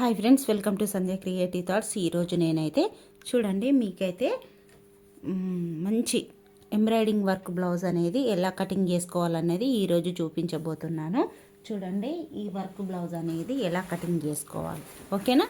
Hi friends welcome to Sandhya creative thoughts. ఈరోజు నేనైతే చూడండి మీకైతే మంచి ఎంబ్రాయిడింగ్ వర్క్ బ్లౌజ్ అనేది ఎలా కటింగ్ చేసుకోవాలనేది ఈరోజు చూపించబోతున్నాను. చూడండి ఈ వర్క్ బ్లౌజ్ అనేది ఎలా కటింగ్ చేసుకోవాలి. ఓకేనా?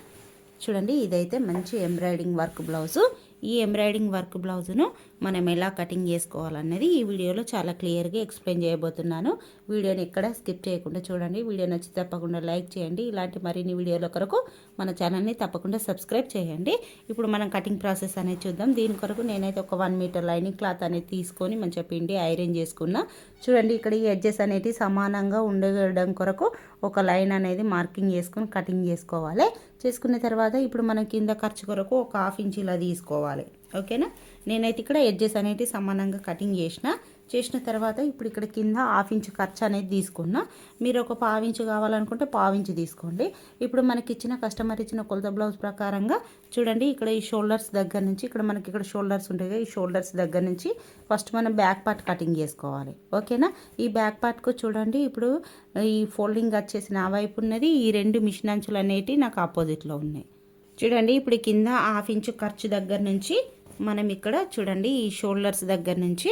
చూడండి ఇదైతే మంచి ఎంబ్రాయిడింగ్ వర్క్ బ్లౌజు. ఈ ఎంబ్రాయిడింగ్ వర్క్ బ్లౌజును మనం ఎలా కటింగ్ చేసుకోవాలన్నది ఈ వీడియోలో చాలా క్లియర్గా ఎక్స్ప్లెయిన్ చేయబోతున్నాను. వీడియోని ఎక్కడ స్కిప్ చేయకుండా చూడండి. వీడియో నచ్చి తప్పకుండా లైక్ చేయండి. ఇలాంటి మరిన్ని వీడియోల కొరకు మన ఛానల్ని తప్పకుండా సబ్స్క్రైబ్ చేయండి. ఇప్పుడు మనం కటింగ్ ప్రాసెస్ అనేది చూద్దాం. దీని కొరకు నేనైతే ఒక వన్ మీటర్ లైనింగ్ క్లాత్ అనేది తీసుకొని మంచిగా పిండి ఐరన్ చేసుకున్నా. చూడండి ఇక్కడ ఈ ఎడ్జెస్ అనేవి సమానంగా ఉండడం కొరకు ఒక లైన్ అనేది మార్కింగ్ చేసుకొని కటింగ్ చేసుకోవాలి. చేసుకున్న తర్వాత ఇప్పుడు మనం కింద ఖర్చు కొరకు ఒక హాఫ్ ఇంచ్ ఇలా తీసుకోవాలి. ఓకేనా? నేనైతే ఇక్కడ ఎడ్జెస్ అనేవి సమానంగా కటింగ్ చేసిన. చేసిన తర్వాత ఇప్పుడు ఇక్కడ కింద హాఫ్ ఇంచ్ ఖర్చు అనేది తీసుకున్నా. మీరు ఒక పావించు కావాలనుకుంటే పావించు ఇంచు తీసుకోండి. ఇప్పుడు మనకి ఇచ్చిన కస్టమర్ ఇచ్చిన కొలత బ్లౌజ్ ప్రకారంగా చూడండి ఇక్కడ ఈ షోల్డర్స్ దగ్గర నుంచి ఇక్కడ మనకి ఇక్కడ షోల్డర్స్ ఉంటాయి కదా ఈ షోల్డర్స్ దగ్గర నుంచి ఫస్ట్ మనం బ్యాక్ పార్ట్ కటింగ్ చేసుకోవాలి. ఓకేనా ఈ బ్యాక్ పార్ట్కు చూడండి ఇప్పుడు ఈ ఫోల్డింగ్ వచ్చేసి నా వైపు ఉన్నది ఈ రెండు మిషన్ అంచులు అనేటివి నాకు ఆపోజిట్లో ఉన్నాయి. చూడండి ఇప్పుడు కింద హాఫ్ ఇంచు ఖర్చు దగ్గర నుంచి మనం ఇక్కడ చూడండి ఈ షోల్డర్స్ దగ్గర నుంచి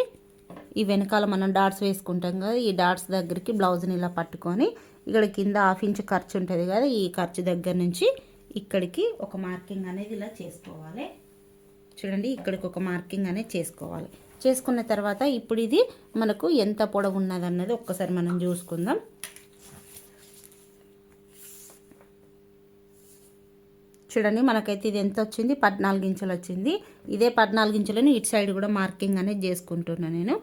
ఈ వెనకాల మనం డాట్స్ వేసుకుంటాం కదా ఈ డాట్స్ దగ్గరికి బ్లౌజ్ని ఇలా పట్టుకొని ఇక్కడ కింద హాఫ్ ఇంచ్ ఖర్చు ఉంటుంది కదా ఈ ఖర్చు దగ్గర నుంచి ఇక్కడికి ఒక మార్కింగ్ అనేది ఇలా చేసుకోవాలి. చూడండి ఇక్కడికి ఒక మార్కింగ్ అనేది చేసుకోవాలి. చేసుకున్న తర్వాత ఇప్పుడు ఇది మనకు ఎంత పొడవు ఉన్నది అన్నది ఒక్కసారి మనం చూసుకుందాం. చూడండి మనకైతే ఇది ఎంత వచ్చింది? పద్నాలుగు ఇంచులు వచ్చింది. ఇదే పద్నాలుగు ఇంచులను ఇటు సైడ్ కూడా మార్కింగ్ అనేది చేసుకుంటున్నాను నేను.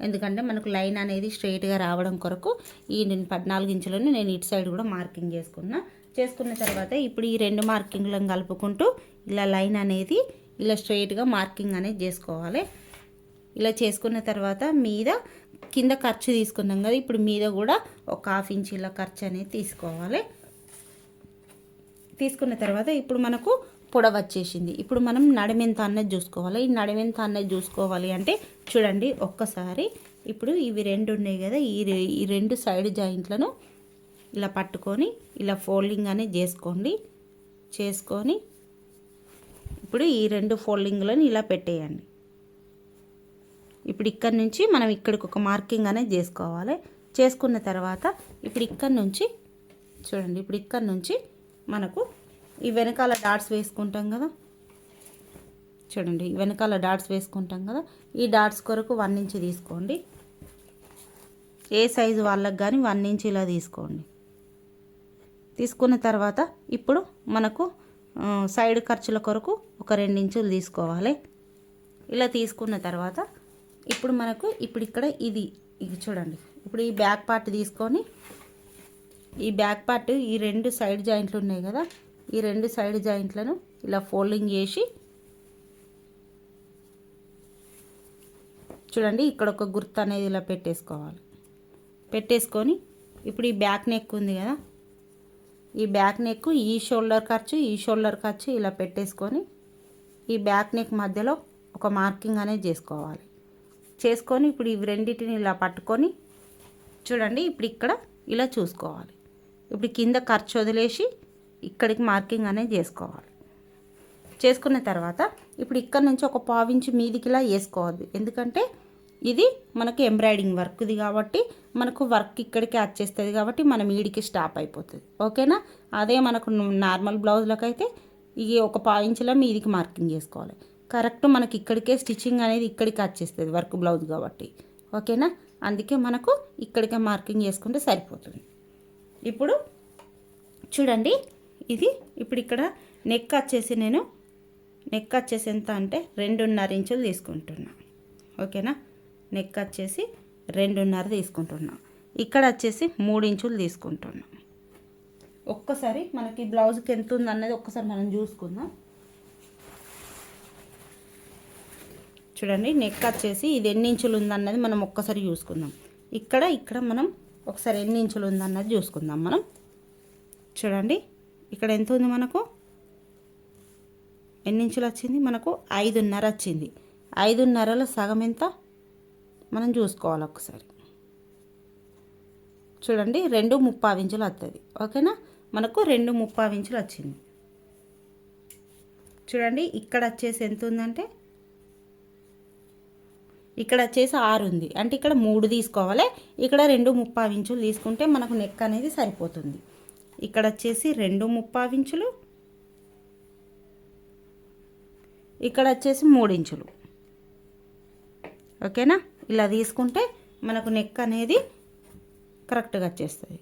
ఎందుకంటే మనకు లైన్ అనేది స్ట్రైట్గా రావడం కొరకు ఈ నేను పద్నాలుగు ఇంచులను నేను ఇటు సైడ్ కూడా మార్కింగ్ చేసుకున్నా. చేసుకున్న తర్వాత ఇప్పుడు ఈ రెండు మార్కింగ్లను కలుపుకుంటూ ఇలా లైన్ అనేది ఇలా స్ట్రైట్గా మార్కింగ్ అనేది చేసుకోవాలి. ఇలా చేసుకున్న తర్వాత మీద కింద ఖర్చు తీసుకున్నాం కదా ఇప్పుడు మీద కూడా ఒక హాఫ్ ఇంచ్ ఇలా ఖర్చు అనేది తీసుకోవాలి. తీసుకున్న తర్వాత ఇప్పుడు మనకు పొడవ వచ్చేసింది. ఇప్పుడు మనం నడమెంత అన్నది చూసుకోవాలి. ఈ నడమెంత అన్నది చూసుకోవాలి అంటే చూడండి ఒక్కసారి. ఇప్పుడు ఇవి రెండు ఉన్నాయి కదా. ఈ ఈ రెండు సైడ్ జాయింట్లను ఇలా పట్టుకొని ఇలా ఫోల్డింగ్ అనేది చేసుకోండి. చేసుకొని ఇప్పుడు ఈ రెండు ఫోల్డింగ్లను ఇలా పెట్టేయండి. ఇప్పుడు ఇక్కడ నుంచి మనం ఇక్కడికి ఒక మార్కింగ్ అనేది చేసుకోవాలి. చేసుకున్న తర్వాత ఇప్పుడు ఇక్కడ నుంచి చూడండి. ఇప్పుడు ఇక్కడ నుంచి మనకు ఈ వెనకాల డాట్స్ వేసుకుంటాం కదా. చూడండి వెనకాల డాట్స్ వేసుకుంటాం కదా. ఈ డాట్స్ కొరకు వన్ ఇంచ్ తీసుకోండి. ఏ సైజు వాళ్ళకి కానీ వన్ ఇంచ్ ఇలా తీసుకోండి. తీసుకున్న తర్వాత ఇప్పుడు మనకు సైడ్ ఖర్చుల కొరకు ఒక రెండు ఇంచులు తీసుకోవాలి. ఇలా తీసుకున్న తర్వాత ఇప్పుడు మనకు ఇప్పుడు ఇక్కడ ఇది ఇది చూడండి. ఇప్పుడు ఈ బ్యాక్ పార్ట్ తీసుకొని ఈ బ్యాక్ పార్ట్ ఈ రెండు సైడ్ జాయింట్లు ఉన్నాయి కదా ఈ రెండు సైడ్ జాయింట్లను ఇలా ఫోల్డింగ్ చేసి చూడండి ఇక్కడ ఒక గుర్తు అనేది ఇలా పెట్టేసుకోవాలి. పెట్టేసుకొని ఇప్పుడు ఈ బ్యాక్ నెక్ ఉంది కదా ఈ బ్యాక్ నెక్ ఈ షోల్డర్ ఖర్చు ఈ షోల్డర్ ఖర్చు ఇలా పెట్టేసుకొని ఈ బ్యాక్ నెక్ మధ్యలో ఒక మార్కింగ్ అనేది చేసుకోవాలి. చేసుకొని ఇప్పుడు ఇవి రెండింటిని ఇలా పట్టుకొని చూడండి ఇప్పుడు ఇక్కడ ఇలా చూసుకోవాలి. ఇప్పుడు కింద ఖర్చు వదిలేసి ఇక్కడికి మార్కింగ్ అనేది చేసుకోవాలి. చేసుకున్న తర్వాత ఇప్పుడు ఇక్కడ నుంచి ఒక పావించి మీదికిలా వేసుకోవద్దు ఎందుకంటే ఇది మనకు ఎంబ్రాయిడింగ్ వర్క్ది కాబట్టి మనకు వర్క్ ఇక్కడికి వచ్చేస్తుంది కాబట్టి మనం ఈడికి స్టాప్ అయిపోతుంది. ఓకేనా అదే మనకు నార్మల్ బ్లౌజ్లకు అయితే ఇది ఒక పావించిలో మీదికి మార్కింగ్ చేసుకోవాలి. కరెక్ట్ మనకి ఇక్కడికే స్టిచ్చింగ్ అనేది ఇక్కడికి వచ్చేస్తుంది వర్క్ బ్లౌజ్ కాబట్టి. ఓకేనా అందుకే మనకు ఇక్కడికే మార్కింగ్ చేసుకుంటే సరిపోతుంది. ఇప్పుడు చూడండి ఇది ఇప్పుడు ఇక్కడ నెక్ వచ్చేసి నేను నెక్ వచ్చేసి ఎంత అంటే రెండున్నర ఇంచులు తీసుకుంటున్నా. ఓకేనా? నెక్ వచ్చేసి రెండున్నర తీసుకుంటున్నా. ఇక్కడ వచ్చేసి మూడు ఇంచులు తీసుకుంటున్నా. ఒక్కసారి మనకి బ్లౌజ్కి ఎంత ఉంది అన్నది ఒక్కసారి మనం చూసుకుందాం. చూడండి నెక్ వచ్చేసి ఇది ఎన్ని ఇంచులు ఉందన్నది మనం ఒక్కసారి చూసుకుందాం. ఇక్కడ ఇక్కడ మనం ఒకసారి ఎన్ని ఇంచులు ఉందన్నది చూసుకుందాం మనం. చూడండి ఇక్కడ ఎంత ఉంది మనకు? ఎన్ని ఇంచులు వచ్చింది? మనకు ఐదున్నర వచ్చింది. ఐదున్నరలో సగం ఎంత? మనం చూసుకోవాలి ఒకసారి. చూడండి రెండు ముప్పావి ఇంచులు వస్తుంది ఓకేనా? మనకు రెండు ముప్పావి ఇంచులు వచ్చింది. చూడండి ఇక్కడ వచ్చేసి ఎంత ఉందంటే ఇక్కడ వచ్చేసి ఆరు ఉంది. అంటే ఇక్కడ మూడు తీసుకోవాలి. ఇక్కడ రెండు ముప్పావించులు తీసుకుంటే మనకు నెక్ అనేది సరిపోతుంది. ఇక్కడ వచ్చేసి రెండు ముప్పావించులు ఇక్కడ వచ్చేసి మూడు ఇంచులు. ఓకేనా ఇలా తీసుకుంటే మనకు నెక్ అనేది కరెక్ట్గా వచ్చేస్తుంది.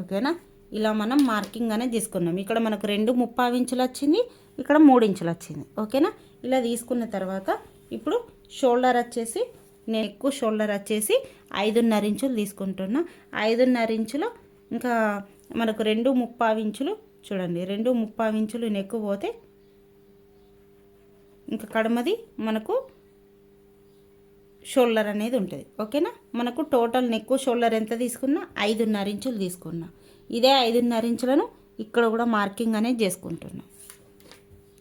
ఓకేనా ఇలా మనం మార్కింగ్ అనేది తీసుకున్నాం. ఇక్కడ మనకు రెండు ముప్పావు ఇంచులు వచ్చింది ఇక్కడ మూడు ఇంచులు వచ్చింది. ఓకేనా? ఇలా తీసుకున్న తర్వాత ఇప్పుడు షోల్డర్ వచ్చేసి నేను ఎక్కువ షోల్డర్ వచ్చేసి ఐదున్నర ఇంచులు తీసుకుంటున్నా. ఐదున్నర ఇంచులు ఇంకా మనకు రెండు ముప్పావు ఇంచులు చూడండి రెండు ముప్పావు ఇంచులు నెక్కు పోతే ఇంకా కడమది మనకు షోల్డర్ అనేది ఉంటుంది. ఓకేనా? మనకు టోటల్ నెక్కు షోల్డర్ ఎంత తీసుకున్నా? ఐదున్నర ఇంచులు తీసుకున్నా. ఇదే ఐదున్నర ఇంచులను ఇక్కడ కూడా మార్కింగ్ అనేది చేసుకుంటున్నాం.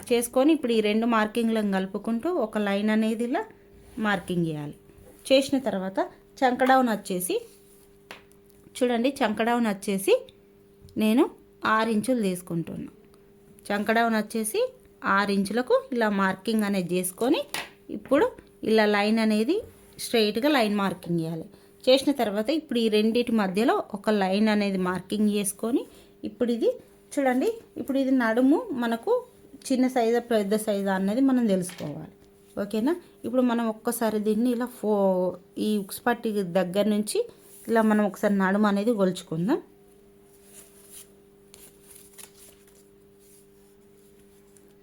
చేసుకొని ఇప్పుడు ఈ రెండు మార్కింగ్లను కలుపుకుంటూ ఒక లైన్ అనేది ఇలా మార్కింగ్ చేయాలి. చేసిన తర్వాత చంకడౌన్ వచ్చేసి చూడండి చంకడౌన్ వచ్చేసి నేను ఆరు ఇంచులు తీసుకుంటున్నా. చంకడౌన్ వచ్చేసి ఆరు ఇంచులకు ఇలా మార్కింగ్ అనేది చేసుకొని ఇప్పుడు ఇలా లైన్ అనేది స్ట్రైట్గా లైన్ మార్కింగ్ చేయాలి. చేసిన తర్వాత ఇప్పుడు ఈ రెండింటి మధ్యలో ఒక లైన్ అనేది మార్కింగ్ చేసుకొని ఇప్పుడు ఇది చూడండి ఇప్పుడు ఇది నడుము మనకు చిన్న సైజా పెద్ద సైజా అనేది మనం తెలుసుకోవాలి. ఓకేనా? ఇప్పుడు మనం ఒక్కసారి దీన్ని ఇలా ఫో ఈ ఉక్స్ పట్టి దగ్గర నుంచి ఇలా మనం ఒకసారి నడుము అనేది కొలుచుకుందాం.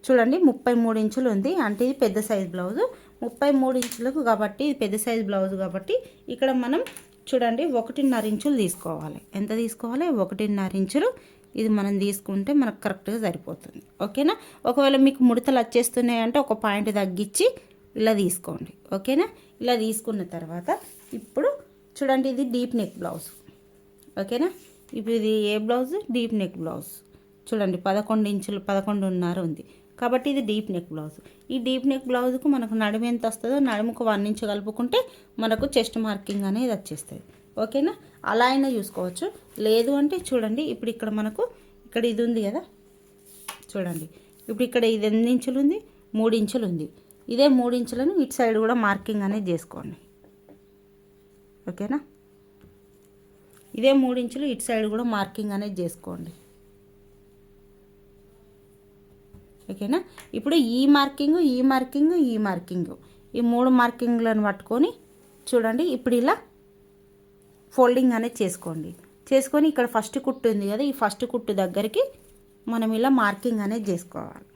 చూడండి ముప్పై మూడు ఇంచులు ఉంది. అంటే ఇది పెద్ద సైజ్ బ్లౌజు. ముప్పై మూడు ఇంచులకు కాబట్టి ఇది పెద్ద సైజ్ బ్లౌజ్ కాబట్టి ఇక్కడ మనం చూడండి ఒకటిన్నర ఇంచులు తీసుకోవాలి. ఎంత తీసుకోవాలి? ఒకటిన్నర ఇంచులు. ఇది మనం తీసుకుంటే మనకు కరెక్ట్గా సరిపోతుంది. ఓకేనా? ఒకవేళ మీకు ముడతలు వచ్చేస్తున్నాయి అంటే ఒక పాయింట్ తగ్గించి ఇలా తీసుకోండి. ఓకేనా? ఇలా తీసుకున్న తర్వాత ఇప్పుడు చూడండి ఇది డీప్ నెక్ బ్లౌజ్. ఓకేనా? ఇప్పుడు ఇది ఏ బ్లౌజ్? Deep neck blouse. చూడండి పదకొండు ఇంచులు పదకొండున్నర ఉంది. కాబట్టి ఇది డీప్ నెక్ బ్లౌజ్. ఈ డీప్ నెక్ బ్లౌజ్కు మనకు నడుము ఎంత వస్తుందో నడుముకు వన్ ఇంచ్ కలుపుకుంటే మనకు చెస్ట్ మార్కింగ్ అనేది వచ్చేస్తుంది. ఓకేనా? అలా అయినా చూసుకోవచ్చు. లేదు అంటే చూడండి ఇప్పుడు ఇక్కడ మనకు ఇక్కడ ఇది ఉంది కదా? చూడండి. ఇప్పుడు ఇక్కడ ఇది ఎన్ని ఇంచులు ఉంది? మూడు ఇంచులు ఉంది. ఇదే మూడు ఇంచులను ఇటు సైడ్ కూడా మార్కింగ్ అనేది చేసుకోండి. ఓకేనా? ఇదే మూడు ఇంచులు ఇటు సైడ్ కూడా మార్కింగ్ అనేది చేసుకోండి. ఓకేనా? ఇప్పుడు ఈ మార్కింగ్ ఈ మార్కింగ్ ఈ మార్కింగ్. ఈ మూడు మార్కింగ్లను పట్టుకొని చూడండి ఇప్పుడు ఇలా ఫోల్డింగ్ అనేది చేసుకోండి. చేసుకొని ఇక్కడ ఫస్ట్ కుట్టు ఉంది కదా ఈ ఫస్ట్ కుట్టు దగ్గరికి మనం ఇలా మార్కింగ్ అనేది చేసుకోవాలి.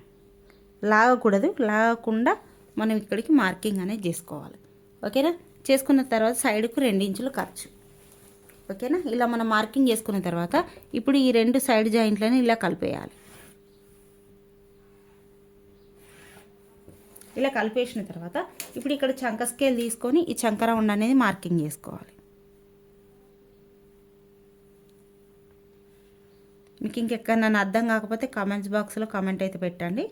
లాగకూడదు లాగకుండా మనం ఇక్కడికి మార్కింగ్ అనేది చేసుకోవాలి. ఓకేనా? చేసుకున్న తర్వాత సైడ్కు రెండించులు ఖర్చు. ఓకేనా? ఇలా మనం మార్కింగ్ చేసుకున్న తర్వాత ఇప్పుడు ఈ రెండు సైడ్ జాయింట్లను ఇలా కలిపేయాలి. ఇలా కలిపేసిన తర్వాత ఇప్పుడు ఇక్కడ చంక స్కేల్ తీసుకొని ఈ చంక రౌండ్ అనేది మార్కింగ్ చేసుకోవాలి. మీకు ఇంకెక్కడ నన్ను అర్థం కాకపోతే కామెంట్స్ బాక్స్లో కామెంట్ అయితే పెట్టండి.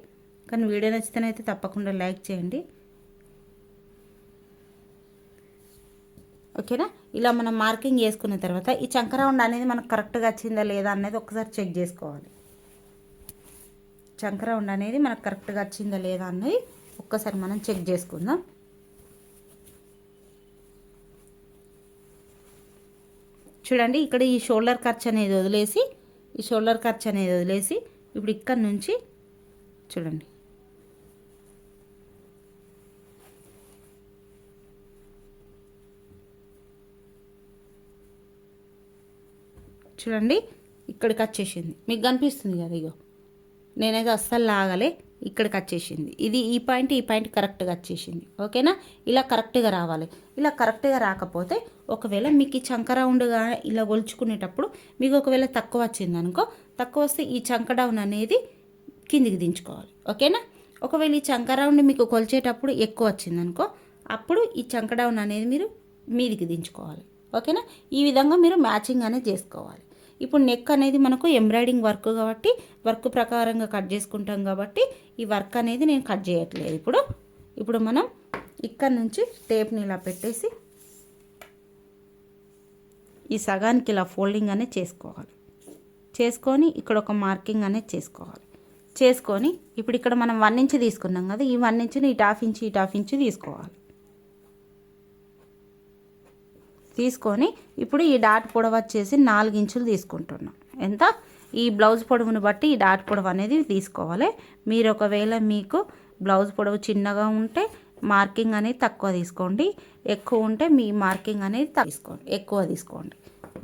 కానీ వీడియో నచ్చితేనైతే తప్పకుండా లైక్ చేయండి. ఓకేనా ఇలా మనం మార్కింగ్ చేసుకున్న తర్వాత ఈ చంక రౌండ్ అనేది మనకు కరెక్ట్గా వచ్చిందా లేదా అనేది ఒకసారి చెక్ చేసుకోవాలి. చంక రౌండ్ అనేది మనకు కరెక్ట్గా వచ్చిందా లేదా అనేది ఒక్కసారి మనం చెక్ చేసుకుందాం. చూడండి ఇక్కడ ఈ షోల్డర్ ఖర్చు అనేది వదిలేసి ఈ షోల్డర్ ఖర్చు అనేది వదిలేసి ఇప్పుడు ఇక్కడ నుంచి చూడండి. చూడండి ఇక్కడికి వచ్చేసింది. మీకు కనిపిస్తుంది కదా ఇగో. నేనైతే అస్సలు లాగలే. ఇక్కడికి వచ్చేసింది ఇది ఈ పాయింట్ ఈ పాయింట్ కరెక్ట్గా వచ్చేసింది ఓకేనా? ఇలా కరెక్ట్గా రావాలి. ఇలా కరెక్ట్గా రాకపోతే ఒకవేళ మీకు ఈ చంక రౌండ్గా ఇలా గొలుచుకునేటప్పుడు మీకు ఒకవేళ తక్కువ వచ్చింది అనుకో తక్కువ వస్తే ఈ చంక డౌన్ అనేది కిందికి దించుకోవాలి. ఓకేనా? ఒకవేళ ఈ చంక రౌండ్ మీకు కొలిచేటప్పుడు ఎక్కువ వచ్చింది అనుకో అప్పుడు ఈ చంక డౌన్ అనేది మీరు మీదికి దించుకోవాలి. ఓకేనా? ఈ విధంగా మీరు మ్యాచింగ్ అనేది చేసుకోవాలి. ఇప్పుడు నెక్ అనేది మనకు ఎంబ్రాయిడింగ్ వర్క్ కాబట్టి వర్క్ ప్రకారంగా కట్ చేసుకుంటాం కాబట్టి ఈ వర్క్ అనేది నేను కట్ చేయట్లేదు ఇప్పుడు. ఇప్పుడు మనం ఇక్కడ నుంచి టేప్ని ఇలా పెట్టేసి ఈ సగానికి ఇలా ఫోల్డింగ్ అనేది చేసుకోవాలి. చేసుకొని ఇక్కడ ఒక మార్కింగ్ అనేది చేసుకోవాలి. చేసుకొని ఇప్పుడు ఇక్కడ మనం వన్ ఇంచ్ తీసుకున్నాం కదా ఈ వన్ ఇంచుని ఇటు హాఫ్ ఇంచ్ ఇటు హాఫ్ ఇంచ్ తీసుకోవాలి. తీసుకొని ఇప్పుడు ఈ డాట్ పొడవు వచ్చేసి నాలుగు ఇంచులు తీసుకుంటున్నాం. ఎంత? ఈ బ్లౌజ్ పొడవుని బట్టి ఈ డాట్ పొడవు అనేది తీసుకోవాలి. మీరు ఒకవేళ మీకు బ్లౌజ్ పొడవు చిన్నగా ఉంటే మార్కింగ్ అనేది తక్కువ తీసుకోండి. ఎక్కువ ఉంటే మీ మార్కింగ్ అనేది తీసుకోండి. ఎక్కువ తీసుకోండి.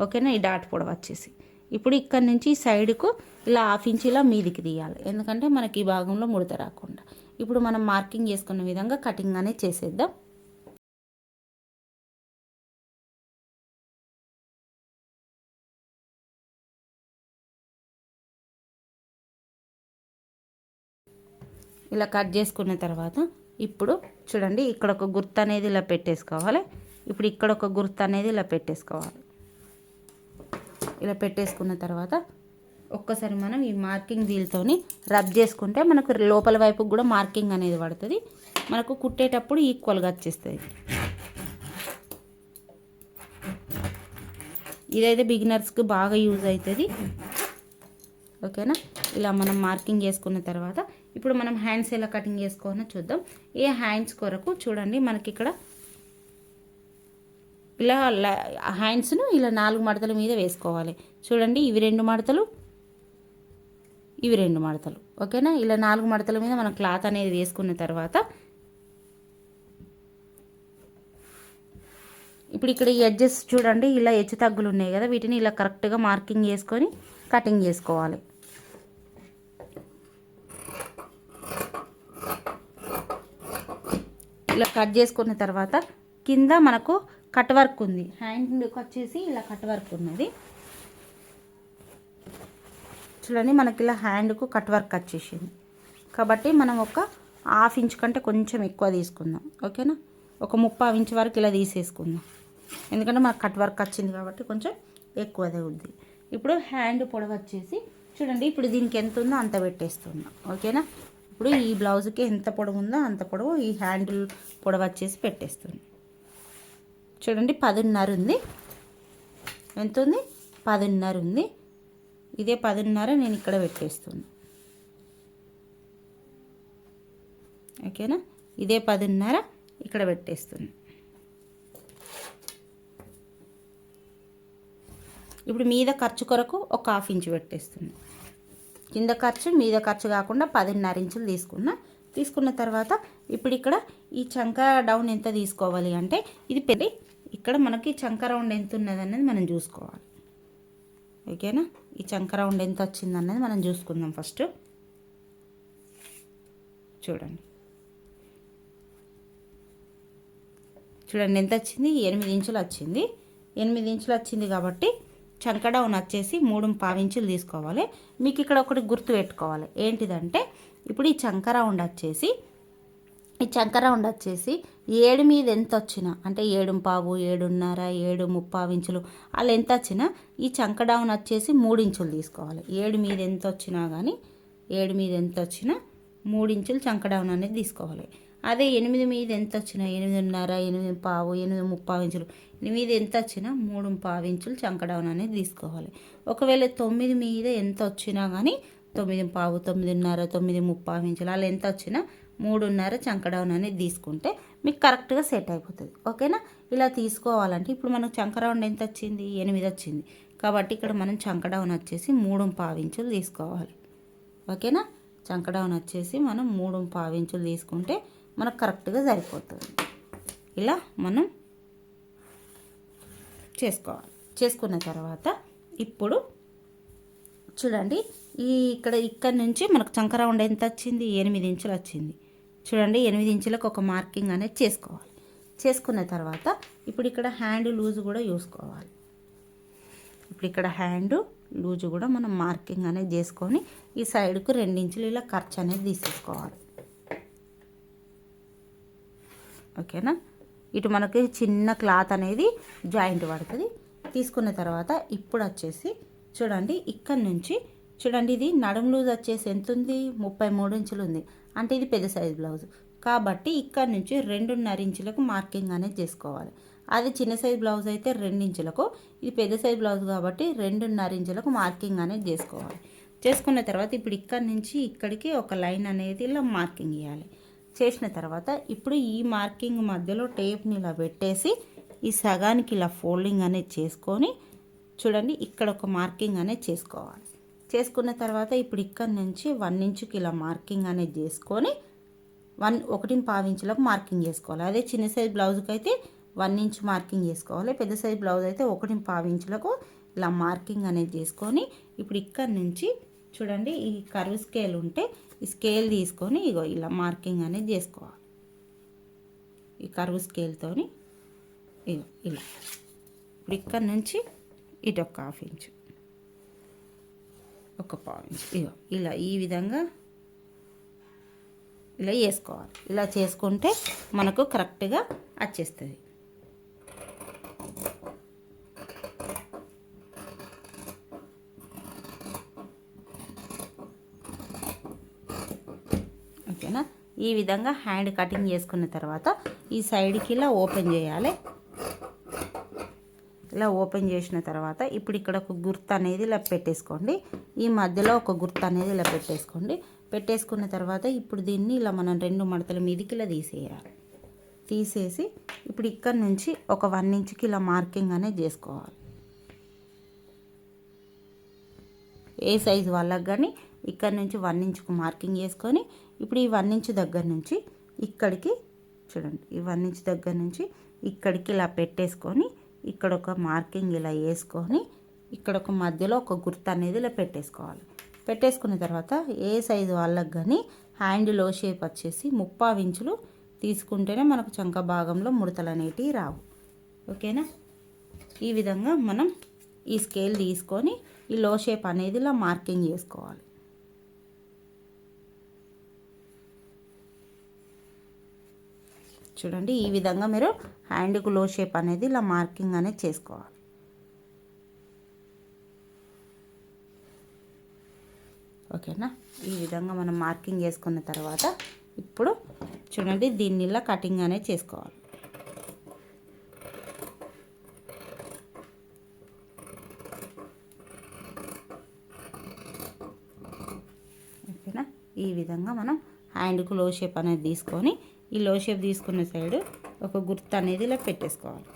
ఓకేనా? ఈ డాట్ పొడవు వచ్చేసి. ఇప్పుడు ఇక్కడ నుంచి ఈ సైడ్కు ఇలా హాఫ్ ఇంచ్ ఇలా మీదికి తీయాలి. ఎందుకంటే మనకి ఈ భాగంలో ముడత రాకుండా. ఇప్పుడు మనం మార్కింగ్ చేసుకున్న విధంగా కటింగ్ అనేది చేసేద్దాం. ఇలా కట్ చేసుకున్న తర్వాత ఇప్పుడు చూడండి ఇక్కడ ఒక గుర్తు అనేది ఇలా పెట్టేసుకోవాలి. ఇప్పుడు ఇక్కడ ఒక గుర్తు అనేది ఇలా పెట్టేసుకోవాలి. ఇలా పెట్టేసుకున్న తర్వాత ఒక్కసారి మనం ఈ మార్కింగ్ వీల్తోని రబ్ చేసుకుంటే మనకు లోపల వైపు కూడా మార్కింగ్ అనేది పడుతుంది. మనకు కుట్టేటప్పుడు ఈక్వల్గా వచ్చేస్తుంది ఇదైతే బిగినర్స్కి బాగా యూజ్ అవుతుంది. ఓకేనా? ఇలా మనం మార్కింగ్ చేసుకున్న తర్వాత ఇప్పుడు మనం హ్యాండ్స్ ఎలా కటింగ్ చేసుకోవాలో చూద్దాం. ఏ హ్యాండ్స్ కొరకు చూడండి మనకి ఇక్కడ ఇలా హ్యాండ్స్ను ఇలా నాలుగు మడతల మీద వేసుకోవాలి. చూడండి ఇవి రెండు మడతలు ఇవి రెండు మడతలు. ఓకేనా ఇలా నాలుగు మడతల మీద మనం క్లాత్ అనేది వేసుకున్న తర్వాత ఇప్పుడు ఇక్కడ ఈ ఎడ్జెస్ చూడండి ఇలా హెచ్చు తగ్గులు ఉన్నాయి కదా వీటిని ఇలా కరెక్ట్గా మార్కింగ్ చేసుకొని కటింగ్ చేసుకోవాలి. ఇలా కట్ చేసుకున్న తర్వాత కింద మనకు కట్ వర్క్ ఉంది. హ్యాండ్కి వచ్చేసి ఇలా కట్ వర్క్ ఉన్నది. చూడండి మనకి ఇలా హ్యాండ్కు కట్ వర్క్ వచ్చేసింది. కాబట్టి మనం ఒక హాఫ్ ఇంచ్ కంటే కొంచెం ఎక్కువ తీసుకుందాం. ఓకేనా ఒక ముప్పై ఇంచ్ వరకు ఇలా తీసేసుకుందాం. ఎందుకంటే మనకు కట్ వర్క్ వచ్చింది కాబట్టి కొంచెం ఎక్కువ ఉంది. ఇప్పుడు హ్యాండ్ పొడవచ్చేసి చూడండి ఇప్పుడు దీనికి ఎంత ఉందో అంత పెట్టేస్తున్నాం. ఓకేనా ఇప్పుడు ఈ బ్లౌజ్కి ఎంత పొడవు ఉందో అంత పొడవు ఈ హ్యాండిల్ పొడవు వచ్చేసి పెట్టేస్తుంది. చూడండి పదిన్నర ఉంది. ఎంత ఉంది? పదిన్నర ఉంది. ఇదే పదిన్నర నేను ఇక్కడ పెట్టేస్తున్నా ఓకేనా? ఇదే పదిన్నర ఇక్కడ పెట్టేస్తున్నా ఇప్పుడు మీద ఖర్చు కొరకు ఒక హాఫ్ ఇంచ్ పెట్టేస్తుంది. కింద ఖర్చు మీద ఖర్చు కాకుండా పదిన్నర ఇంచులు తీసుకున్నా. తీసుకున్న తర్వాత ఇప్పుడు ఇక్కడ ఈ చంక డౌన్ ఎంత తీసుకోవాలి అంటే ఇది పెళ్ళి ఇక్కడ మనకి చంక రౌండ్ ఎంత ఉన్నది అనేది మనం చూసుకోవాలి. ఓకేనా? ఈ చంక రౌండ్ ఎంత వచ్చింది అన్నది మనం చూసుకుందాం ఫస్ట్. చూడండి. చూడండి ఎంత వచ్చింది? ఎనిమిది ఇంచులు వచ్చింది. ఎనిమిది ఇంచులు వచ్చింది కాబట్టి చంకడౌన్ వచ్చేసి మూడు పావించులు తీసుకోవాలి. మీకు ఇక్కడ ఒకటి గుర్తు పెట్టుకోవాలి. ఏంటిదంటే ఇప్పుడు ఈ చంక రౌండ్ వచ్చేసి ఈ చంక రౌండ్ వచ్చేసి ఏడు మీద ఎంత వచ్చినా అంటే ఏడు పావు ఏడున్నర ఏడు ముప్పావు ఇంచులు అలా ఎంత వచ్చినా ఈ చంక డౌన్ వచ్చేసి మూడు ఇంచులు తీసుకోవాలి. ఏడు మీద ఎంత వచ్చినా కానీ ఏడు మీద ఎంత వచ్చినా మూడు ఇంచులు చంక డౌన్ అనేది తీసుకోవాలి. అదే ఎనిమిది మీద ఎంత వచ్చినా? ఎనిమిదిన్నర ఎనిమిది పావు ఎనిమిది ముప్పావు ఇంచులు. ఎనిమిది ఎంత వచ్చినా మూడు పావు ఇంచులు చంకడౌన్ అనేది తీసుకోవాలి. ఒకవేళ తొమ్మిది మీద ఎంత వచ్చినా కానీ తొమ్మిది పావు తొమ్మిదిన్నర తొమ్మిది ముప్పావు ఇంచులు అలా ఎంత వచ్చినా మూడున్నర చంకడౌన్ అనేది తీసుకుంటే మీకు కరెక్ట్గా సెట్ అయిపోతుంది. ఓకేనా? ఇలా తీసుకోవాలంటే ఇప్పుడు మనకు చంకరౌండ్ ఎంత వచ్చింది? ఎనిమిది వచ్చింది. కాబట్టి ఇక్కడ మనం చంకడౌన్ వచ్చేసి మూడు పావించులు తీసుకోవాలి. ఓకేనా? చంకడౌన్ వచ్చేసి మనం మూడు పావించులు తీసుకుంటే మనకు కరెక్ట్గా సరిపోతుంది. ఇలా మనం చేసుకోవాలి. చేసుకున్న తర్వాత ఇప్పుడు చూడండి ఈ ఇక్కడ ఇక్కడ నుంచి మనకు చంకర ఎంత వచ్చింది? ఎనిమిది ఇంచులు వచ్చింది. చూడండి ఎనిమిది ఇంచులకు ఒక మార్కింగ్ అనేది చేసుకోవాలి. చేసుకున్న తర్వాత ఇప్పుడు ఇక్కడ హ్యాండ్ లూజ్ కూడా చూసుకోవాలి ఇప్పుడు ఇక్కడ హ్యాండ్ లూజ్ కూడా మనం మార్కింగ్ అనేది చేసుకొని ఈ సైడ్కు ఇంచులు ఇలా ఖర్చు అనేది తీసేసుకోవాలి. ఓకేనా? ఇటు మనకి చిన్న క్లాత్ అనేది జాయింట్ పడుతుంది. తీసుకున్న తర్వాత ఇప్పుడు వచ్చేసి చూడండి ఇక్కడ నుంచి చూడండి ఇది నడుం లూజ్ వచ్చేసి ఎంత ఉంది ముప్పై మూడు ఇంచులు ఉంది. అంటే ఇది పెద్ద సైజ్ బ్లౌజ్. కాబట్టి ఇక్కడ నుంచి రెండున్నర ఇంచులకు మార్కింగ్ అనేది చేసుకోవాలి. అది చిన్న సైజ్ బ్లౌజ్ అయితే రెండించులకు ఇది పెద్ద సైజ్ బ్లౌజ్ కాబట్టి రెండున్నర ఇంచులకు మార్కింగ్ అనేది చేసుకోవాలి. చేసుకున్న తర్వాత ఇప్పుడు ఇక్కడ నుంచి ఇక్కడికి ఒక లైన్ అనేది ఇలా మార్కింగ్ ఇవ్వాలి చేసిన తర్వాత ఇప్పుడు ఈ మార్కింగ్ మధ్యలో టేప్ని ఇలా పెట్టేసి ఈ సగానికి ఇలా ఫోల్డింగ్ అనేది చేసుకొని చూడండి ఇక్కడ ఒక మార్కింగ్ అనేది చేసుకోవాలి. చేసుకున్న తర్వాత ఇప్పుడు ఇక్కడ నుంచి వన్ ఇంచుకి ఇలా మార్కింగ్ అనేది చేసుకొని వన్ ఒకటి పావించులకు మార్కింగ్ చేసుకోవాలి. అదే చిన్న సైజ్ బ్లౌజ్కి అయితే వన్ ఇంచ్ మార్కింగ్ చేసుకోవాలి. పెద్ద సైజ్ బ్లౌజ్ అయితే ఒకటి పావించులకు ఇలా మార్కింగ్ అనేది చేసుకొని ఇప్పుడు ఇక్కడ నుంచి చూడండి ఈ కర్వ్ స్కేల్ ఉంటే ఈ స్కేల్ తీసుకొని ఇగో ఇలా మార్కింగ్ అనేది చేసుకోవాలి. ఈ కరువు స్కేల్తోని ఇగో ఇలా. ఇప్పుడు ఇక్కడ నుంచి ఇటు ఒక హాఫ్ ఇంచు ఒక పావు ఇంచ్. ఇగో ఇలా ఈ విధంగా ఇలా వేసుకోవాలి ఇలా చేసుకుంటే మనకు కరెక్ట్గా వచ్చేస్తుంది ఓకేనా ఈ విధంగా హ్యాండ్ కటింగ్ చేసుకున్న తర్వాత ఈ సైడ్కి ఇలా ఓపెన్ చేయాలి. ఇలా ఓపెన్ చేసిన తర్వాత ఇప్పుడు ఇక్కడ ఒక గుర్తు అనేది ఇలా పెట్టేసుకోండి. ఈ మధ్యలో ఒక గుర్తు అనేది ఇలా పెట్టేసుకోండి. పెట్టేసుకున్న తర్వాత ఇప్పుడు దీన్ని ఇలా మనం రెండు మడతల మీదకి ఇలా తీసేయాలి. తీసేసి ఇప్పుడు ఇక్కడ నుంచి ఒక వన్ ఇంచ్కి ఇలా మార్కింగ్ అనేది చేసుకోవాలి. ఏ సైజు వాళ్ళకి కానీ ఇక్కడ నుంచి వన్ ఇంచుకు మార్కింగ్ చేసుకొని ఇప్పుడు ఈ వన్ ఇంచ్ దగ్గర నుంచి ఇక్కడికి చూడండి ఈ వన్ ఇంచ్ దగ్గర నుంచి ఇక్కడికి ఇలా పెట్టేసుకొని ఇక్కడ ఒక మార్కింగ్ ఇలా వేసుకొని ఇక్కడ ఒక మధ్యలో ఒక గుర్తు అనేది ఇలా పెట్టేసుకోవాలి. పెట్టేసుకున్న తర్వాత ఏ సైజు వాళ్ళకి కానీ హ్యాండ్లో షేప్ వచ్చేసి ముప్పావు ఇంచులు తీసుకుంటేనే మనకు చంక భాగంలో ముడతలు అనేటివి రావు. ఓకేనా? ఈ విధంగా మనం ఈ స్కేల్ తీసుకొని ఈ లో షేప్ అనేది ఇలా మార్కింగ్ చేసుకోవాలి. చూడండి. ఈ విధంగా మీరు హ్యాండ్కు లో షేప్ అనేది ఇలా మార్కింగ్ అనేది చేసుకోవాలి. ఓకేనా ఈ విధంగా మనం మార్కింగ్ చేసుకున్న తర్వాత ఇప్పుడు చూడండి దీన్ని ఇలా కటింగ్ అనేది చేసుకోవాలి. ఓకేనా ఈ విధంగా మనం హ్యాండ్కు లో షేప్ అనేది తీసుకొని ఈ లో షేప్ తీసుకున్న సైడ్ ఒక గుర్తు అనేది ఇలా పెట్టేసుకోవాలి.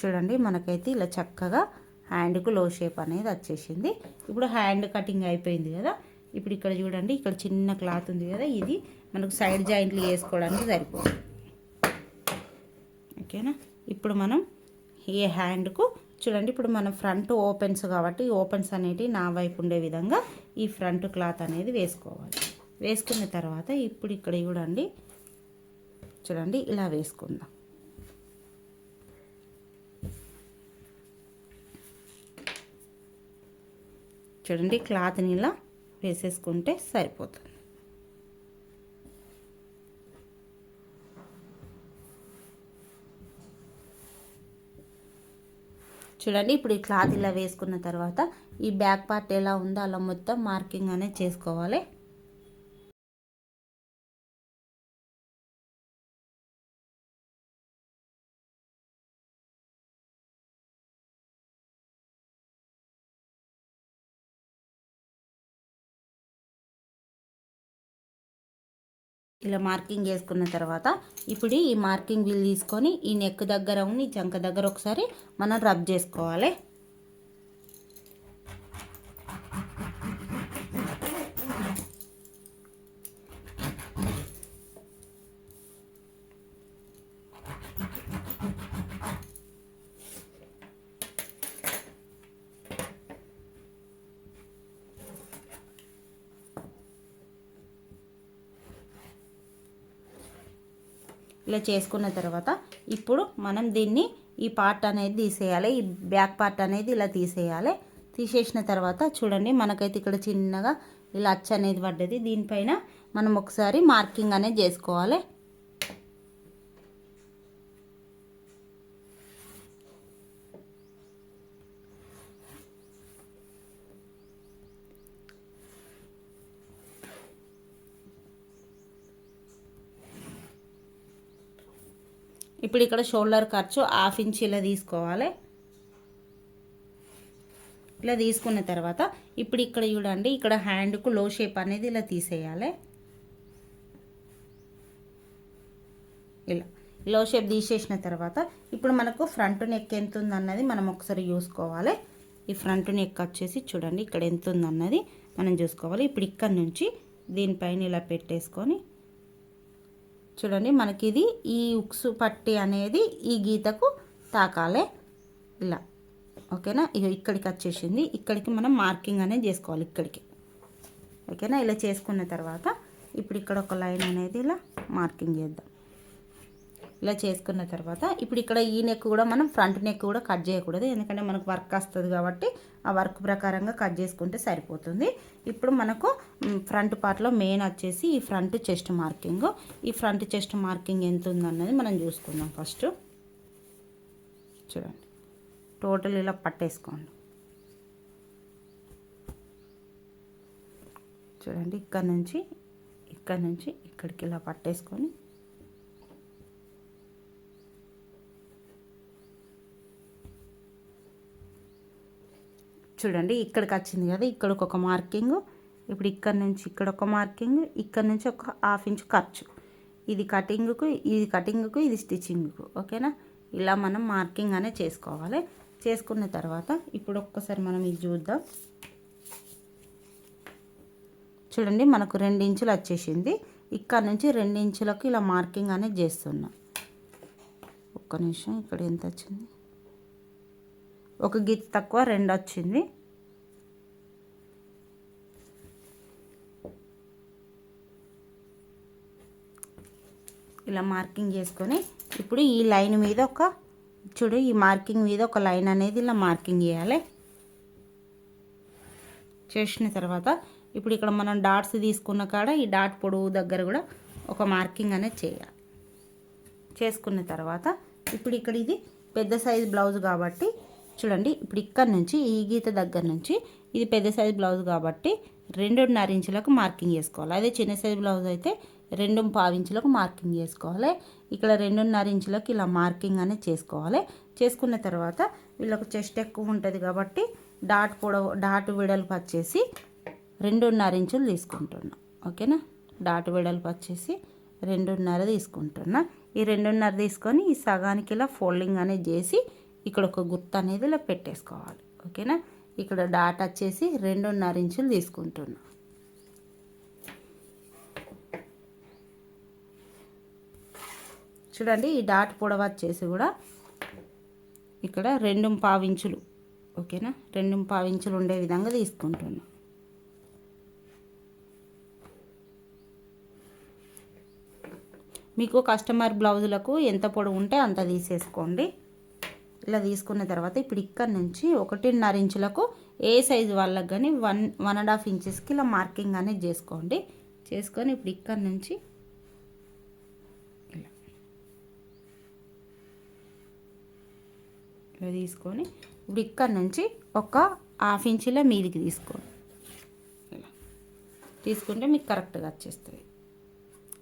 చూడండి మనకైతే ఇలా చక్కగా హ్యాండ్కు లో షేప్ అనేది వచ్చేసింది. ఇప్పుడు హ్యాండ్ కటింగ్ అయిపోయింది కదా ఇప్పుడు ఇక్కడ చూడండి ఇక్కడ చిన్న క్లాత్ ఉంది కదా ఇది మనకు సైడ్ జాయింట్లు వేసుకోవడానికి సరిపోతుంది. ఓకేనా ఇప్పుడు మనం ఈ హ్యాండ్కు చూడండి ఇప్పుడు మనం ఫ్రంట్ ఓపెన్స్ కాబట్టి ఓపెన్స్ అనేటివి నా వైపు ఉండే విధంగా ఈ ఫ్రంట్ క్లాత్ అనేది వేసుకోవాలి. వేసుకున్న తర్వాత ఇప్పుడు ఇక్కడ చూడండి చూడండి ఇలా వేసుకుందాం. చూడండి క్లాత్ని ఇలా వేసేసుకుంటే సరిపోతుంది. చూడండి ఇప్పుడు ఈ క్లాత్ ఇలా వేసుకున్న తర్వాత ఈ బ్యాక్ పార్ట్ ఎలా ఉందో అలా మొత్తం మార్కింగ్ అనేది చేసుకోవాలి. ఇలా మార్కింగ్ చేసుకున్న తర్వాత ఇప్పుడు ఈ మార్కింగ్ వీల్ తీసుకొని ఈ నెక్ దగ్గర ఉన్న ఈ చంక దగ్గర ఒకసారి మనం రబ్ చేసుకోవాలి. ఇలా చేసుకున్న తర్వాత ఇప్పుడు మనం దీన్ని ఈ పార్ట్ అనేది తీసేయాలి. ఈ బ్యాక్ పార్ట్ అనేది ఇలా తీసేయాలి. తీసేసిన తర్వాత చూడండి మనకైతే ఇక్కడ చిన్నగా ఇలా అచ్చ అనేది పడ్డది. దీనిపైన మనం ఒకసారి మార్కింగ్ అనేది చేసుకోవాలి. ఇప్పుడు ఇక్కడ షోల్డర్ ఖర్చు హాఫ్ ఇంచ్ ఇలా తీసుకోవాలి. ఇలా తీసుకున్న తర్వాత ఇప్పుడు ఇక్కడ చూడండి ఇక్కడ హ్యాండ్కు లో షేప్ అనేది ఇలా తీసేయాలి. ఇలా లో షేప్ తీసేసిన తర్వాత ఇప్పుడు మనకు ఫ్రంట్ నెక్ ఎంత ఉందన్నది మనం ఒకసారి చూసుకోవాలి. ఈ ఫ్రంట్ నెక్ వచ్చేసి చూడండి ఇక్కడ ఎంత ఉందన్నది మనం చూసుకోవాలి. ఇప్పుడు ఇక్కడ నుంచి దీనిపైన ఇలా పెట్టేసుకొని చూడండి మనకి ఇది ఈ ఉక్సు పట్టి అనేది ఈ గీతకు తాకాలే. ఇలా ఓకేనా? ఇక ఇక్కడికి వచ్చేసింది. ఇక్కడికి మనం మార్కింగ్ అనేది చేసుకోవాలి ఇక్కడికి. ఓకేనా? ఇలా చేసుకున్న తర్వాత ఇప్పుడు ఇక్కడ ఒక లైన్ అనేది ఇలా మార్కింగ్ చేద్దాం. ఇలా చేసుకున్న తర్వాత ఇప్పుడు ఇక్కడ ఈ నెక్ కూడా మనం ఫ్రంట్ నెక్ కూడా కట్ చేయకూడదు. ఎందుకంటే మనకు వర్క్ వస్తుంది కాబట్టి ఆ వర్క్ ప్రకారంగా కట్ చేసుకుంటే సరిపోతుంది. ఇప్పుడు మనకు ఫ్రంట్ పార్ట్లో మెయిన్ వచ్చేసి ఈ ఫ్రంట్ చెస్ట్ మార్కింగ్ ఈ ఫ్రంట్ చెస్ట్ మార్కింగ్ ఎంత ఉందన్నది మనం చూసుకుందాం ఫస్ట్ చూడండి. టోటల్ ఇలా పట్టేసుకోండి. చూడండి ఇక్కడ నుంచి ఇక్కడ నుంచి ఇక్కడికి ఇలా పట్టేసుకొని చూడండి ఇక్కడికి వచ్చింది కదా ఇక్కడికి ఒక మార్కింగ్. ఇప్పుడు ఇక్కడ నుంచి ఇక్కడ ఒక మార్కింగ్ ఇక్కడ నుంచి ఒక హాఫ్ ఇంచ్ ఖర్చు. ఇది కటింగ్కు ఇది కటింగ్కు ఇది స్టిచ్చింగ్కు ఓకేనా? ఇలా మనం మార్కింగ్ అనేది చేసుకోవాలి. చేసుకున్న తర్వాత ఇప్పుడు ఒక్కసారి మనం ఇది చూద్దాం. చూడండి మనకు రెండు ఇంచులు వచ్చేసింది. ఇక్కడ నుంచి రెండు ఇంచులకు ఇలా మార్కింగ్ అనేది చేస్తున్నా. ఒక్క నిమిషం ఇక్కడ ఎంత వచ్చింది? ఒక గీత తక్కువ రెండు వచ్చింది. ఇలా మార్కింగ్ చేసుకొని ఇప్పుడు ఈ లైన్ మీద ఒక చూడు ఈ మార్కింగ్ మీద ఒక లైన్ అనేది ఇలా మార్కింగ్ చేయాలి. చేసిన తర్వాత ఇప్పుడు ఇక్కడ మనం డాట్స్ తీసుకున్న కాడ ఈ డాట్ పొడవు దగ్గర కూడా ఒక మార్కింగ్ అనేది చేయాలి. చేసుకున్న తర్వాత ఇప్పుడు ఇక్కడ ఇది పెద్ద సైజ్ బ్లౌజ్ కాబట్టి చూడండి ఇప్పుడు ఇక్కడ నుంచి ఈ గీత దగ్గర నుంచి ఇది పెద్ద సైజ్ బ్లౌజ్ కాబట్టి రెండున్నర ఇంచులకు మార్కింగ్ చేసుకోవాలి. అదే చిన్న సైజ్ బ్లౌజ్ అయితే రెండు పావించులకు మార్కింగ్ చేసుకోవాలి. ఇక్కడ రెండున్నర ఇంచులకు ఇలా మార్కింగ్ అనేది చేసుకోవాలి. చేసుకున్న తర్వాత వీళ్ళకు చెస్ట్ ఎక్కువ ఉంటుంది కాబట్టి డాట్ పొడవు డాట్ విడల్పు వచ్చేసి రెండున్నర ఇంచులు తీసుకుంటున్నా. ఓకేనా? డాట్ వెడల్పు వచ్చేసి రెండున్నర తీసుకుంటున్నా. ఈ రెండున్నర తీసుకొని ఈ సగానికి ఇలా ఫోల్డింగ్ అనేది చేసి ఇక్కడ ఒక గుర్తు అనేది ఇలా పెట్టేసుకోవాలి. ఓకేనా? ఇక్కడ డాట్ వచ్చేసి రెండున్నర ఇంచులు తీసుకుంటున్నా. చూడండి ఈ డాట్ పొడవ వచ్చేసి కూడా ఇక్కడ రెండు పావించులు ఓకేనా? రెండు పావించులు ఉండే విధంగా తీసుకుంటున్నా. మీకు కస్టమర్ బ్లౌజులకు ఎంత పొడవు ఉంటే అంత తీసేసుకోండి. ఇలా తీసుకున్న తర్వాత ఇప్పుడు ఇక్కడ నుంచి ఒకటిన్నర ఇంచులకు ఏ సైజు వాళ్ళకి కానీ వన్ వన్ అండ్ హాఫ్ ఇంచెస్కి ఇలా మార్కింగ్ అనేది చేసుకోండి. చేసుకొని ఇప్పుడు ఇక్కడ నుంచి ఇలా. ఇలా తీసుకొని ఇప్పుడు ఇక్కడ నుంచి ఒక హాఫ్ ఇంచుల మీదికి తీసుకోండి. ఇలా. తీసుకుంటే మీకు కరెక్ట్గా వచ్చేస్తుంది.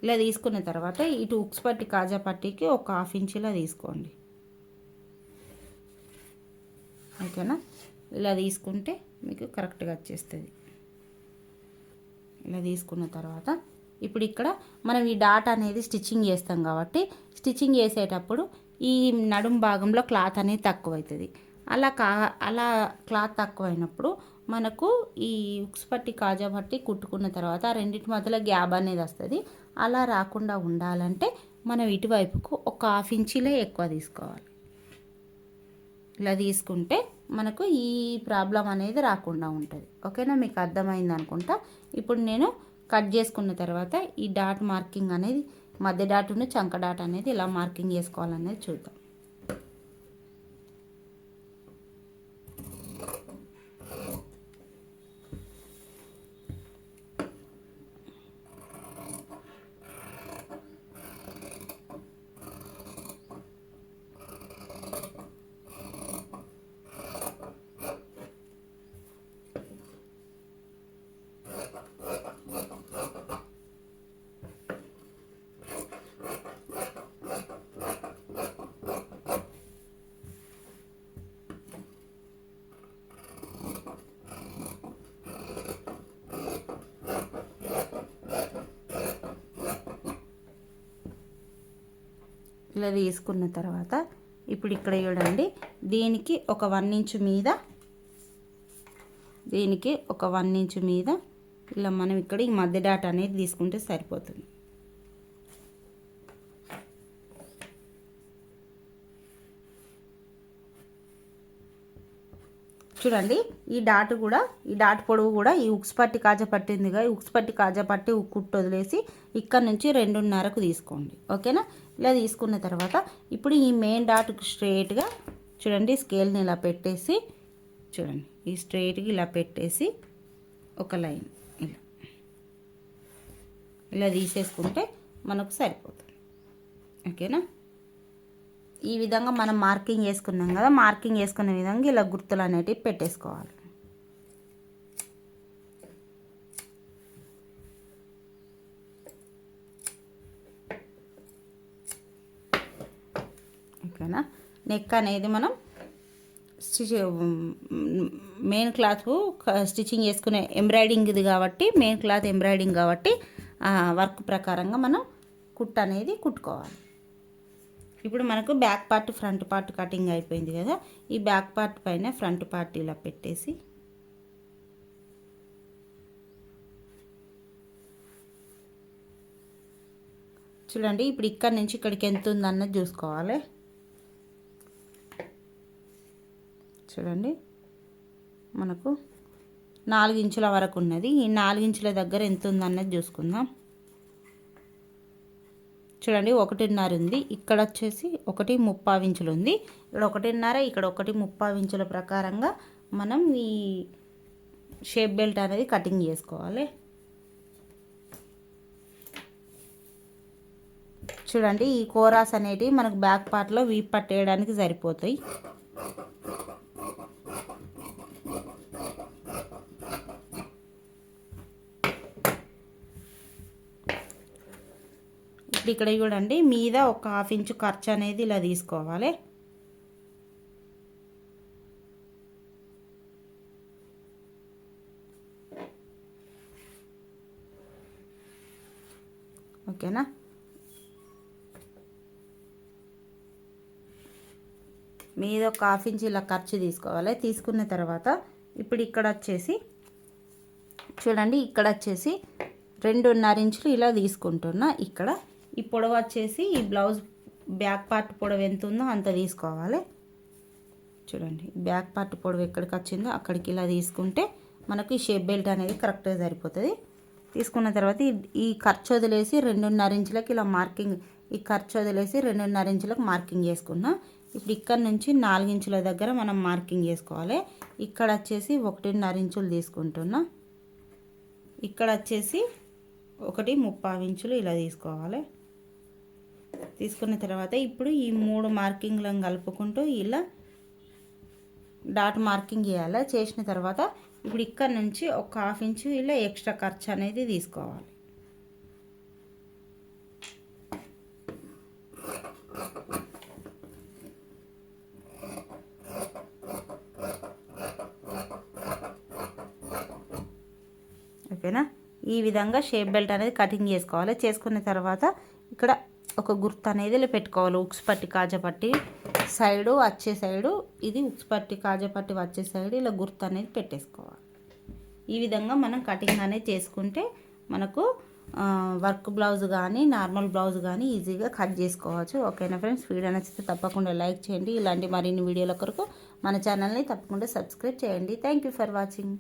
ఇలా తీసుకున్న తర్వాత ఇటు ఉక్స్ పట్టి కాజా పట్టికి ఒక హాఫ్ ఇంచ్ ఇలా తీసుకోండి. ఓకేనా? ఇలా తీసుకుంటే మీకు కరెక్ట్గా వచ్చేస్తుంది. ఇలా తీసుకున్న తర్వాత ఇప్పుడు ఇక్కడ మనం ఈ డాట్ అనేది స్టిచ్చింగ్ చేస్తాం కాబట్టి స్టిచ్చింగ్ చేసేటప్పుడు ఈ నడుం భాగంలో క్లాత్ అనేది తక్కువ అవుతుంది అలా కా అలా క్లాత్ తక్కువ అయినప్పుడు మనకు ఈ ఉక్స్ పట్టి కాజా పట్టి కుట్టుకున్న తర్వాత ఆ రెండింటి మధ్యలో గ్యాప్ అనేది వస్తుంది. అలా రాకుండా ఉండాలంటే మనం ఇటువైపుకు ఒక హాఫ్ ఇంచీలే ఎక్కువ తీసుకోవాలి. ఇలా తీసుకుంటే మనకు ఈ ప్రాబ్లం అనేది రాకుండా ఉంటుంది. ఓకేనా? మీకు అర్థమైంది అనుకుంటా. ఇప్పుడు నేను కట్ చేసుకున్న తర్వాత ఈ డాట్ మార్కింగ్ అనేది మధ్య డాటును చంక డాట్ అనేది ఇలా మార్కింగ్ చేసుకోవాలనేది చూద్దాం. ఇలా తీసుకున్న తర్వాత ఇప్పుడు ఇక్కడ చూడండి దీనికి ఒక వన్ ఇంచు మీద దీనికి ఒక వన్ ఇంచు మీద ఇలా మనం ఇక్కడ ఈ మధ్య డాట్ అనేది తీసుకుంటే సరిపోతుంది. చూడండి ఈ డాట్ కూడా ఈ డాట్ పొడవు కూడా ఈ ఉక్స్ పట్టి కాజా పట్టిందిగా. ఈ ఉక్స్ పట్టి కాజా పట్టి కుట్టు వదిలేసి ఇక్కడ నుంచి రెండున్నరకు తీసుకోండి. ఓకేనా? ఇలా తీసుకున్న తర్వాత ఇప్పుడు ఈ మెయిన్ డాట్కి స్ట్రైట్గా చూడండి స్కేల్ని ఇలా పెట్టేసి చూడండి ఈ స్ట్రైట్గా ఇలా పెట్టేసి ఒక లైన్ ఇలా ఇలా తీసేసుకుంటే మనకు సరిపోతుంది. ఓకేనా? ఈ విధంగా మనం మార్కింగ్ వేసుకున్నాం కదా మార్కింగ్ వేసుకున్న విధంగా ఇలా గుర్తులు అనేటివి పెట్టేసుకోవాలి. ఓకేనా? నెక్ అనేది మనం స్టిచ్ మెయిన్ క్లాత్ స్టిచ్చింగ్ చేసుకునే ఎంబ్రాయిడింగ్ ఇది కాబట్టి మెయిన్ క్లాత్ ఎంబ్రాయిడింగ్ కాబట్టి వర్క్ ప్రకారంగా మనం కుట్ అనేది కుట్టుకోవాలి. ఇప్పుడు మనకు back part front part cutting అయిపోయింది కదా. ఈ బ్యాక్ పార్ట్ పైన ఫ్రంట్ పార్ట్ ఇలా పెట్టేసి చూడండి ఇప్పుడు ఇక్కడ నుంచి ఇక్కడికి ఎంత ఉందన్నది చూసుకోవాలి. చూడండి మనకు నాలుగు ఇంచుల వరకు ఉన్నది. ఈ నాలుగు ఇంచుల దగ్గర ఎంత ఉందన్నది చూసుకుందాం. చూడండి ఒకటిన్నర ఉంది. ఇక్కడ వచ్చేసి ఒకటి ముప్పావు ఇంచులు ఉంది. ఇక్కడ ఒకటిన్నర ఇక్కడ ఒకటి ముప్పావు ఇంచుల ప్రకారంగా మనం ఈ షేప్ బెల్ట్ అనేది కటింగ్ చేసుకోవాలి. చూడండి ఈ కోరాస్ అనేటివి మనకు బ్యాక్ పార్ట్లో వీప్ పట్టేయడానికి సరిపోతాయి. ఇప్పుడు ఇక్కడ చూడండి మీద ఒక హాఫ్ ఇంచు ఖర్చు అనేది ఇలా తీసుకోవాలి. ఓకేనా? మీద ఒక హాఫ్ ఇంచ్ ఇలా ఖర్చు తీసుకోవాలి. తీసుకున్న తర్వాత ఇప్పుడు ఇక్కడ వచ్చేసి చూడండి ఇక్కడ వచ్చేసి రెండున్నర ఇంచులు ఇలా తీసుకుంటున్నా. ఇక్కడ ఈ పొడవు వచ్చేసి ఈ బ్లౌజ్ బ్యాక్ పార్ట్ పొడవు ఎంత ఉందో అంత తీసుకోవాలి. చూడండి బ్యాక్ పార్ట్ పొడవు ఎక్కడికి వచ్చిందో అక్కడికి ఇలా తీసుకుంటే మనకు ఈ షేప్ బెల్ట్ అనేది కరెక్ట్గా సరిపోతుంది. తీసుకున్న తర్వాత ఈ ఖర్చు వదిలేసి రెండున్నర ఇంచులకు ఇలా మార్కింగ్ ఈ ఖర్చు వదిలేసి రెండున్నర ఇంచులకు మార్కింగ్ చేసుకున్నా ఇప్పుడు ఇక్కడ నుంచి నాలుగు ఇంచుల దగ్గర మనం మార్కింగ్ చేసుకోవాలి. ఇక్కడ వచ్చేసి ఒకటిన్నర ఇంచులు తీసుకుంటున్నా. ఇక్కడ వచ్చేసి ఒకటి ముప్పావు ఇంచులు ఇలా తీసుకోవాలి. తీసుకున్న తర్వాత ఇప్పుడు ఈ మూడు మార్కింగ్లను కలుపుకుంటూ ఇలా డాట్ మార్కింగ్ చేయాలి. చేసిన తర్వాత ఇప్పుడు ఇక్కడ నుంచి ఒక హాఫ్ ఇంచు ఇలా ఎక్స్ట్రా ఖర్చు అనేది తీసుకోవాలి. ఓకేనా? ఈ విధంగా షేప్ బెల్ట్ అనేది కటింగ్ చేసుకోవాలి. చేసుకున్న తర్వాత ఇక్కడ ఒక గుర్తు అనేది ఇలా పెట్టుకోవాలి. ఉక్స్ పట్టి కాజపట్టి సైడు వచ్చే సైడు ఇది ఉక్స్ పట్టి కాజపట్టి వచ్చే సైడు ఇలా గుర్తు అనేది పెట్టేసుకోవాలి. ఈ విధంగా మనం కటింగ్ అనేది చేసుకుంటే మనకు వర్క్ బ్లౌజ్ కానీ నార్మల్ బ్లౌజ్ కానీ ఈజీగా కట్ చేసుకోవచ్చు. ఓకేనా ఫ్రెండ్స్? వీడియో నచ్చితే తప్పకుండా లైక్ చేయండి. ఇలాంటి మరిన్ని వీడియోల కొరకు మన ఛానల్ని తప్పకుండా సబ్స్క్రైబ్ చేయండి. Thank you for watching.